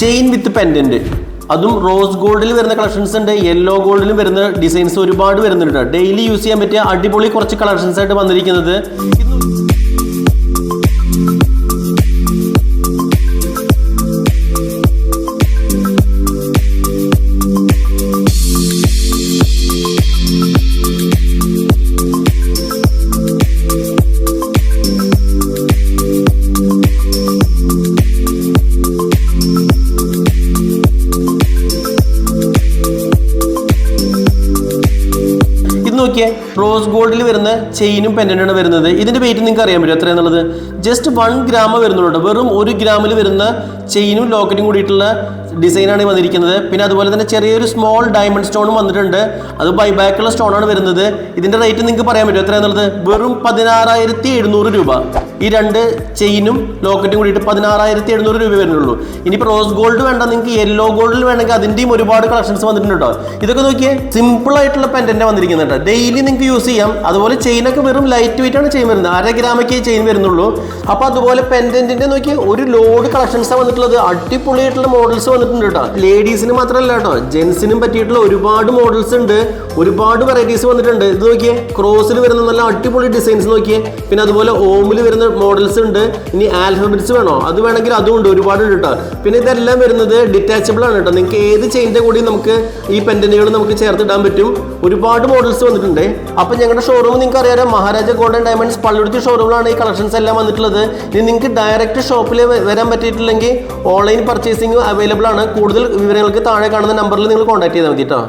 Chain with pendant അതും rose ഗോൾഡിൽ വരുന്ന കളക്ഷൻസ് ഉണ്ട്. യെല്ലോ ഗോൾഡിലും വരുന്ന ഡിസൈൻസ് ഒരുപാട് വരുന്നുണ്ട് ഡെയിലി യൂസ് ചെയ്യാൻ പറ്റിയ അടിപൊളി കുറച്ച് കളക്ഷൻസ് ആയിട്ട് വന്നിരിക്കുന്നത്. റോസ് ഗോൾഡിൽ വരുന്ന ചെയിനും പെൻഡന്റാണ് വരുന്നത്. ഇതിന്റെ വെയിറ്റ് നിങ്ങൾക്ക് അറിയാൻ പറ്റും. എത്രയാന്നുള്ളത് ജസ്റ്റ് വൺ ഗ്രാം വരുന്നുള്ളൂ വെറും ഒരു ഗ്രാമിൽ വരുന്ന ചെയിനും ലോക്കറ്റും കൂടിയിട്ടുള്ള ഡിസൈനാണ് വന്നിരിക്കുന്നത്. പിന്നെ അതുപോലെ തന്നെ ചെറിയൊരു സ്മോൾ ഡയമണ്ട് സ്റ്റോണും വന്നിട്ടുണ്ട്. അത് ബൈബാക്കുള്ള സ്റ്റോണാണ് വരുന്നത്. ഇതിന്റെ റേറ്റ് നിങ്ങൾക്ക് പറയാൻ പറ്റും എത്രയാണെന്നുള്ളത് വെറും പതിനാറായിരത്തി എഴുന്നൂറ് രൂപ. ഈ രണ്ട് ചെയിനും ലോക്കറ്റും കൂടിയിട്ട് പതിനാറായിരത്തി എഴുന്നൂറ് രൂപ വരുന്നുള്ളൂ. ഇനിയിപ്പോൾ റോസ് ഗോൾഡ് വേണ്ട നിങ്ങൾക്ക് യെല്ലോ ഗോൾഡിൽ വേണമെങ്കിൽ അതിന്റെയും ഒരുപാട് കളക്ഷൻസ് വന്നിട്ടുണ്ട്? കേട്ടോ ഇതൊക്കെ നോക്കിയേ സിമ്പിൾ ആയിട്ടുള്ള പെൻഡന്റ് വന്നിരിക്കുന്നത് ഡെയിലി നിങ്ങൾക്ക് യൂസ് ചെയ്യാം. അതുപോലെ ചെയിനൊക്കെ വെറും ലൈറ്റ് വെയിറ്റ് ആണ് ചെയിൻ വരുന്നത്. അര ഗ്രാമൊക്കെ ചെയിൻ വരുന്നുള്ളൂ. അപ്പോൾ അതുപോലെ പെൻഡന്റിന്റെ നോക്കി ഒരു ലോഡ് കളക്ഷൻസ് വന്നിട്ടുള്ളത്. അടിപൊളിയായിട്ടുള്ള മോഡൽസ് വന്നിട്ടുണ്ട്. കേട്ടോ ലേഡീസിന് മാത്രമല്ല കേട്ടോ. ജെൻസിനും പറ്റിയിട്ടുള്ള ഒരുപാട് മോഡൽസ് ഉണ്ട്. ഒരുപാട് വെറൈറ്റീസ് വന്നിട്ടുണ്ട്. ഇത് നോക്കിയേ ക്രോസിൽ വരുന്ന നല്ല അടിപൊളി ഡിസൈൻസ് നോക്കിയേ. പിന്നെ അതുപോലെ ഓമിൽ വരുന്ന മോഡൽസ് ഉണ്ട്. ഇനി ആൽഫബറ്റ്സ് വേണോ? അത് വേണമെങ്കിൽ അതും ഉണ്ട്. ഒരുപാട് ഉണ്ട് കേട്ടോ. പിന്നെ ഇതെല്ലാം വരുന്നത് ഡിറ്റാച്ചബിൾ ആണ് കേട്ടോ. നിങ്ങൾക്ക് ഏത് ചെയിന്റെ കൂടി നമുക്ക് ഈ പെൻഡന്റുകൾ നമുക്ക് ചേർത്തിടാൻ പറ്റും. ഒരുപാട് മോഡൽസ് വന്നിട്ടുണ്ട്. അപ്പൊ ഞങ്ങളുടെ ഷോറൂം നിങ്ങൾക്ക് അറിയാം മഹാരാജ ഗോൾഡൻ ഡയമണ്ട്സ് പള്ളുരുത്തി ഷോറൂമിലാണ് ഈ കളക്ഷൻസ് എല്ലാം വന്നിട്ടുള്ളത്. ഇനി നിങ്ങൾക്ക് ഡയറക്റ്റ് ഷോപ്പിൽ വരാൻ പറ്റിയിട്ടില്ലെങ്കിൽ ഓൺലൈൻ പർച്ചേസിംഗ് അവൈലബിൾ ആണ്. കൂടുതൽ വിവരങ്ങൾക്ക് താഴെ കാണുന്ന നമ്പറിൽ നിങ്ങൾ കോൺടാക്ട് ചെയ്താൽ മതി കേട്ടോ